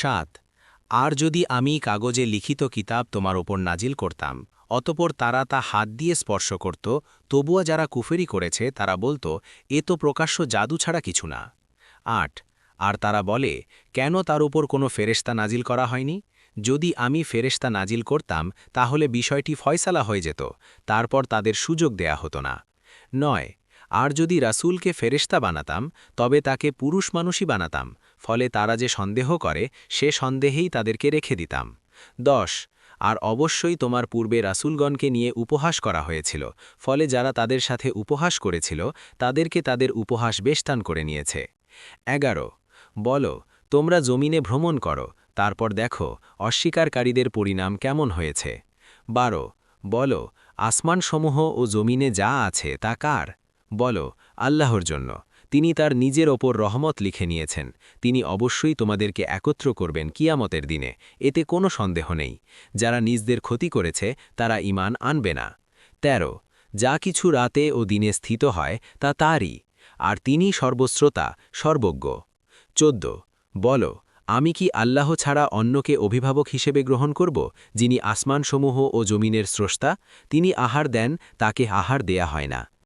সাত, আর যদি আমি কাগজে লিখিত কিতাব তোমার ওপর নাজিল করতাম, অতপর তারা তা হাত দিয়ে স্পর্শ করত তবুয়া যারা কুফেরি করেছে তারা বলতো, এ তো প্রকাশ্য জাদু ছাড়া কিছু না। আট, আর তারা বলে, কেন তার উপর কোনো ফেরেশতা নাজিল করা হয়নি? যদি আমি ফেরেশতা নাজিল করতাম, তাহলে বিষয়টি ফয়সালা হয়ে যেত, তারপর তাদের সুযোগ দেয়া হতো না। নয় আর যদি রাসূলকে ফেরেশতা বানাতাম, তবে তাকে পুরুষ মানুষই বানাতাম, ফলে তারা যে সন্দেহ করে, সে সন্দেহেই তাদেরকে রেখে দিতাম। দশ, আর অবশ্যই তোমার পূর্বে রাসূলগণকে নিয়ে উপহাস করা হয়েছিল, ফলে যারা তাদের সাথে উপহাস করেছিল, তাদেরকে তাদের উপহাস বেষ্টান করে নিয়েছে। এগারো, বলো, তোমরা জমিনে ভ্রমণ করো, তারপর দেখো, অস্বীকারীদের পরিণাম কেমন হয়েছে। বারো, বলো, আসমানসমূহ ও জমিনে যা আছে, তা কার? বলো, আল্লাহর জন্য। তিনি তার নিজের ওপর রহমত লিখে নিয়েছেন। তিনি অবশ্যই তোমাদেরকে একত্র করবেন কিয়ামতের দিনে। এতে কোনো সন্দেহ নেই। যারা নিজদের ক্ষতি করেছে, তারা ইমান আনবে না। ১৩ যা কিছু রাতে ও দিনে স্থিত হয়, তা তারই। আর তিনি সর্বশ্রোতা, সর্বজ্ঞ। ১৪ বলো, আমি কি আল্লাহ ছাড়া অন্যকে অভিভাবক হিসেবে গ্রহণ করব, যিনি আসমানসমূহ ও জমিনের স্রষ্টা? তিনি আহার দেন, তাকে আহার দেয়া হয় না।